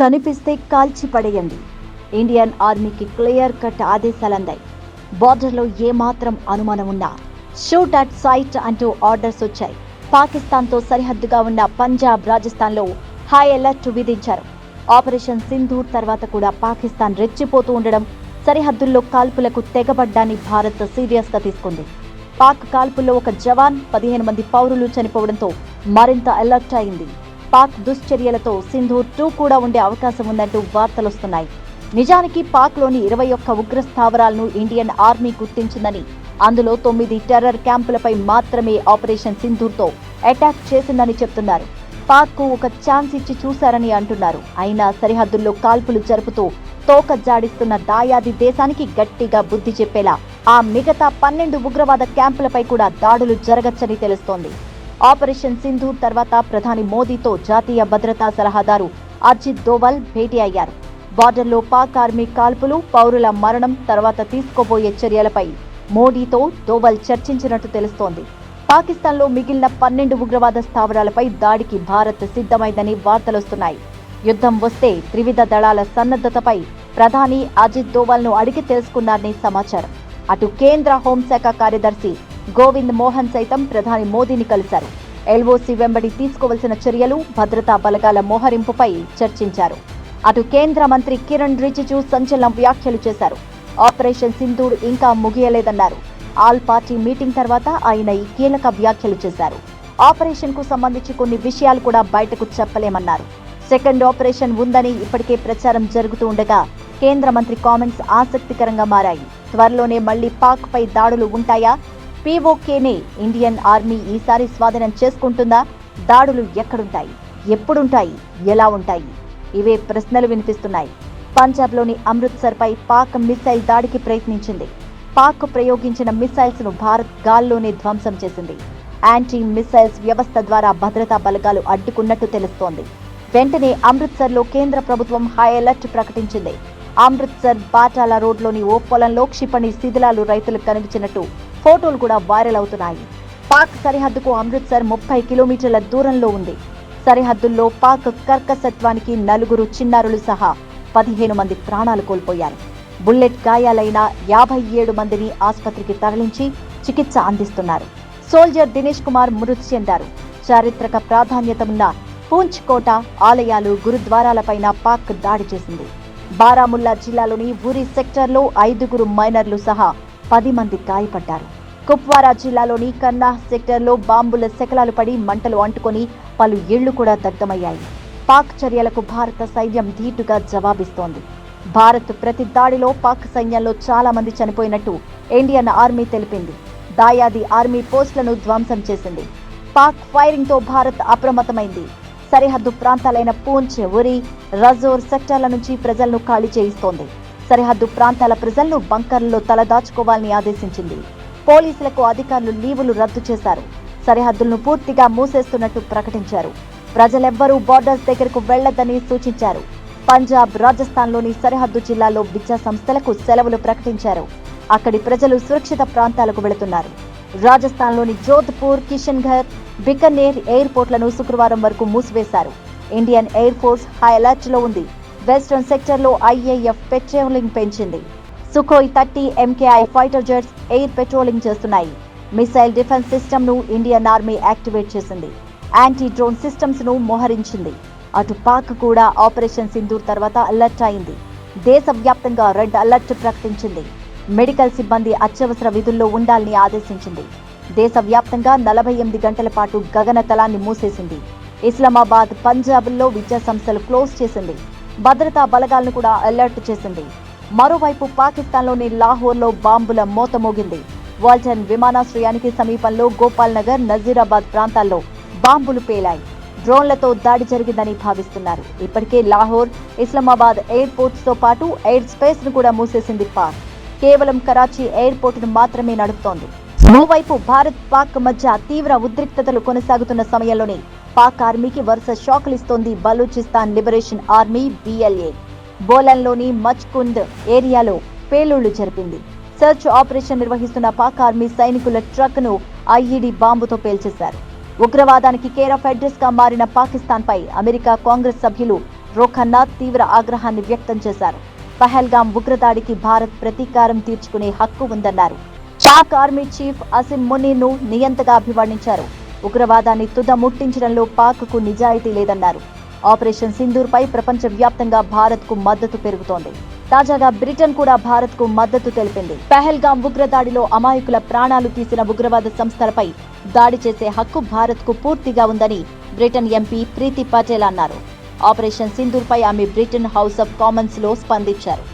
కనిపిస్తే కాల్చి పడేయండి ఇండియన్ ఆర్మీకి క్లియర్ కట్ ఆదేశాలందాయి. బార్డర్లో ఏమాత్రం అనుమానం ఉన్నా. షూట్ అట్ సైట్ అంటూ ఆర్డర్స్ వచ్చాయి. పాకిస్తాన్తో సరిహద్దుగా ఉన్న పంజాబ్ రాజస్థాన్లో హై అలర్ట్ విధించారు. ఆపరేషన్ సింధూర్ తర్వాత కూడా పాకిస్తాన్ రెచ్చిపోతూ ఉండడం సరిహద్దుల్లో కాల్పులకు తెగబడ్డాన్ని భారత్ సీరియస్గా తీసుకుంది. పాక్ కాల్పుల్లో ఒక జవాన్ పదిహేను మంది పౌరులు చనిపోవడంతో మరింత అలర్ట్ అయింది. పాక్ దుశ్చర్యలతో సింధూర్ టూ కూడా ఉండే అవకాశం ఉందంటూ వార్తలొస్తున్నాయి నిజానికి పాక్లోని ఇరవై ఒక్క ఉగ్ర స్థావరాలను ఇండియన్ ఆర్మీ గుర్తించిందని అందులో తొమ్మిది టెర్రర్ క్యాంపులపై మాత్రమే ఆపరేషన్ సింధూర్తో అటాక్ చేసిందని చెప్తున్నారు. పాక్కు ఒక ఛాన్స్ ఇచ్చి చూశారని అంటున్నారు. అయినా సరిహద్దుల్లో కాల్పులు జరుపుతూ తోక జాడిస్తున్న దాయాది దేశానికి గట్టిగా బుద్ధి చెప్పేలా ఆ మిగతా పన్నెండు ఉగ్రవాద క్యాంపులపై కూడా దాడులు జరగచ్చని తెలుస్తోంది. ఆపరేషన్ సింధూర్ తర్వాత ప్రధాని మోదీతో జాతీయ భద్రతా సలహాదారు అజిత్ దోవల్ భేటీ అయ్యారు. బార్డర్లో పాక్ ఆర్మీ కాల్పులు పౌరుల మరణం తర్వాత తీసుకోబోయే చర్యలపై మోడీతో దోవల్ చర్చించినట్టు తెలుస్తోంది. పాకిస్తాన్లో మిగిలిన పన్నెండు ఉగ్రవాద స్థావరాలపై దాడికి భారత్ సిద్ధమైందని వార్తలొస్తున్నాయి యుద్ధం వస్తే త్రివిధ దళాల సన్నద్ధతపై ప్రధాని అజిత్ దోవల్ను అడిగి తెలుసుకున్నారని సమాచారం. అటు కేంద్ర హోంశాఖ కార్యదర్శి గోవింద్ మోహన్ సైతం ప్రధాని మోదీని కలిశారు. ఎల్ఓసి వెంబడి తీసుకోవలసిన చర్యలు భద్రతా బలగాల మోహరింపుపై చర్చించారు. అటు కేంద్ర మంత్రి కిరణ్ రిజిజు సంచలన వ్యాఖ్యలు చేశారు. ఆపరేషన్ సింధూర్ ఇంకా ముగియలేదన్నారు. ఆల్ పార్టీ మీటింగ్ తర్వాత ఆయన ఈ కీలక వ్యాఖ్యలు చేశారు. ఆపరేషన్కు సంబంధించి కొన్ని విషయాలు కూడా బయటకు చెప్పలేమన్నారు. సెకండ్ ఆపరేషన్ ఉందని ఇప్పటికే ప్రచారం జరుగుతూ ఉండగా కేంద్ర మంత్రి కామెంట్స్ ఆసక్తికరంగా మారాయి. త్వరలోనే మళ్ళీ పాక్ పై దాడులు ఉంటాయా? పీఓకేనే ఇండియన్ ఆర్మీ ఈసారి స్వాధీనం చేసుకుంటుందా? దాడులు ఎక్కడుంటాయి? ఎప్పుడుంటాయి? ఎలా ఉంటాయి? ఇవే ప్రశ్నలు వినిపిస్తున్నాయి. పంజాబ్లోని అమృత్సర్పై పాక్ మిసైల్ దాడికి ప్రయత్నించింది. పాక్ ప్రయోగించిన మిసైల్స్ను భారత్ గాల్లోనే ధ్వంసం చేసింది. యాంటీ మిసైల్స్ వ్యవస్థ ద్వారా భద్రతా బలగాలు అడ్డుకున్నట్టు తెలుస్తోంది. వెంటనే అమృత్సర్లో కేంద్ర ప్రభుత్వం హై అలర్ట్ ప్రకటించింది. అమృత్సర్ బాటాలా రోడ్లోని ఓ పొలంలో క్షిపణి శిథిలాలు రైతులకు కనిపించినట్టు ఫోటోలు కూడా వైరల్ అవుతున్నాయి. పాక్ సరిహద్దుకు అమృత్సర్ ముప్పై కిలోమీటర్ల దూరంలో ఉంది. సరిహద్దుల్లో పాక్ కర్కసత్వానికి నలుగురు చిన్నారులు సహా పదిహేను మంది ప్రాణాలు కోల్పోయారు. బుల్లెట్ గాయాలైన యాభై ఏడు మందిని ఆసుపత్రికి తరలించి చికిత్స అందిస్తున్నారు. సోల్జర్ దినేష్ కుమార్ మృతి చెందారు. చారిత్రక ప్రాధాన్యత ఉన్న పూంచ్ కోట ఆలయాలు గురుద్వారాలపైన పాక్ దాడి చేసింది. బారాముల్లా జిల్లాలోని ఉరి సెక్టర్లో ఐదుగురు మైనర్లు సహా పది మంది గాయపడ్డారు. కుప్వారా జిల్లాలోని కన్నా సెక్టర్లో బాంబుల శకలాలు పడి మంటలు అంటుకొని పలు ఇళ్ళు కూడా దగ్ధమయ్యాయి. పాక్ చర్యలకు భారత సైన్యం ధీటుగా జవాబిస్తోంది. భారత్ ప్రతి దాడిలో పాక్ సైన్యంలో చాలా మంది చనిపోయినట్టు ఇండియన్ ఆర్మీ తెలిపింది. దాయాది ఆర్మీ పోస్టులను ధ్వంసం చేసింది. పాక్ ఫైరింగ్తో భారత్ అప్రమత్తమైంది. సరిహద్దు ప్రాంతాలైన పూంచ్ ఉరి రజోర్ సెక్టార్ల నుంచి ప్రజలను ఖాళీ చేయిస్తోంది. సరిహద్దు ప్రాంతాల ప్రజలను బంకర్లలో తలదాచుకోవాలని ఆదేశించింది. పోలీసులకు అధికారులు లీవులు రద్దు చేశారు. సరిహద్దులను పూర్తిగా మూసేస్తున్నట్టు ప్రకటించారు. ప్రజలెవ్వరూ బార్డర్స్ దగ్గరకు వెళ్ళొద్దని సూచించారు. పంజాబ్ రాజస్థాన్లోని సరిహద్దు జిల్లాలో విద్యా సంస్థలకు సెలవులు ప్రకటించారు. అక్కడి ప్రజలు సురక్షిత ప్రాంతాలకు వెళుతున్నారు. రాజస్థాన్లోని జోధ్పూర్ కిషన్ఘర్ బికనేర్ ఎయిర్పోర్ట్లను శుక్రవారం వరకు మూసివేశారు. ఇండియన్ ఎయిర్ ఫోర్స్ హై అలర్ట్లో ఉంది. వెస్టర్న్ సెక్టర్లో ఐఏఎఫ్ పెట్రోలింగ్ పెంచింది. Sukhoi thirty MKI fighter jets air patrolling చేస్తున్నాయి. మిసైల్ డిఫెన్స్ సిస్టమ్ను ఇండియన్ ఆర్మీ యాక్టివేట్ చేసింది. యాంటీ డ్రోన్ సిస్టమ్స్ను మోహరించింది. అటు పాక్ కూడా ఆపరేషన్ సింధూర్ తర్వాత అలర్ట్ అయింది. దేశవ్యాప్తంగా రెడ్ అలర్ట్ ప్రకటించింది. మెడికల్ సిబ్బంది అత్యవసర విధుల్లో ఉండాలని ఆదేశించింది. దేశవ్యాప్తంగా నలభై ఎనిమిది గంటల పాటు గగనతలాన్ని మూసేసింది. ఇస్లామాబాద్ పంజాబ్లో విద్యాసంస్థలు క్లోజ్ చేసింది. భద్రతా బలగాలను కూడా అలర్ట్ చేసింది. మరోవైపు పాకిస్తాన్లోని లాహోర్లో బాంబుల మోత మోగింది. వాల్టన్ విమానాశ్రయానికి సమీపంలో గోపాల్ నగర్ నజీరాబాద్ ప్రాంతాల్లో బాంబులు పేలాయి. డ్రోన్లతో దాడి జరిగిందని భావిస్తున్నారు. ఇప్పటికే లాహోర్ ఇస్లామాబాద్ ఎయిర్పోర్ట్స్తో పాటు ఎయిర్ స్పేస్ను కూడా మూసేసింది పాక్. కేవలం కరాచీ ఎయిర్పోర్ట్ను మాత్రమే నడుపుతోంది. మరోవైపు భారత్ పాక్ మధ్య తీవ్ర ఉద్రిక్తతలు కొనసాగుతున్న సమయంలోనే పాక్ ఆర్మీకి వరుస షాకులు ఇస్తోంది బలూచిస్తాన్ లిబరేషన్ ఆర్మీ బీఎల్ఏ బోలన్లోని మచ్కుంద్ ఏరియాలో పేలుళ్ళు జరిపింది. సెర్చ్ ఆపరేషన్ నిర్వహిస్తున్న పాక్ ఆర్మీ సైనికుల ట్రక్ను ఐఈడీ బాంబుతో పేల్చేశారు. ఉగ్రవాదానికి కేర్ ఆఫ్ అడ్రస్గా మారిన పాకిస్తాన్ పై అమెరికా కాంగ్రెస్ సభ్యులు రోఖన్నా తీవ్ర ఆగ్రహాన్ని వ్యక్తం చేశారు. పహల్గాం ఉగ్రదాడికి భారత్ ప్రతీకారం తీర్చుకునే హక్కు ఉందన్నారు. పాక్ ఆర్మీ చీఫ్ అసిం మునీను నియంతగా అభివర్ణించారు. ఉగ్రవాదాన్ని తుద ముట్టించడంలో పాక్కు నిజాయితీ లేదన్నారు. ఆపరేషన్ సింధూర్పై ప్రపంచవ్యాప్తంగా భారత్కు మద్దతు పెరుగుతోంది. తాజాగా బ్రిటన్ కూడా భారత్కు మద్దతు తెలిపింది. పెహల్గాం ఉగ్రదాడిలో అమాయకుల ప్రాణాలు తీసిన ఉగ్రవాద సంస్థలపై దాడి చేసే హక్కు భారత్కు పూర్తిగా ఉందని బ్రిటన్ ఎంపీ ప్రీతి పటేల్ అన్నారు. ఆపరేషన్ సింధూర్పై ఆమె బ్రిటన్ హౌస్ ఆఫ్ కామన్స్లో స్పందించారు.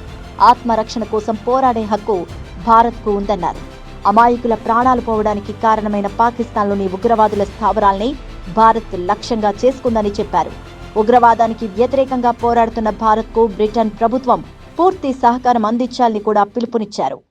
ఆత్మరక్షణ కోసం పోరాడే హక్కు భారత్కు ఉందన్నారు. అమాయకుల ప్రాణాలు పోవడానికి కారణమైన పాకిస్తాన్లోని ఉగ్రవాదుల స్థావరాల్ని భారత్ లక్ష్యంగా చేసుకుందని చెప్పారు. ఉగ్రవాదానికి వ్యతిరేకంగా పోరాడుతున్న భారత్కు బ్రిటన్ ప్రభుత్వం పూర్తి సహకారం అందించాలని కూడా పిలుపునిచ్చారు.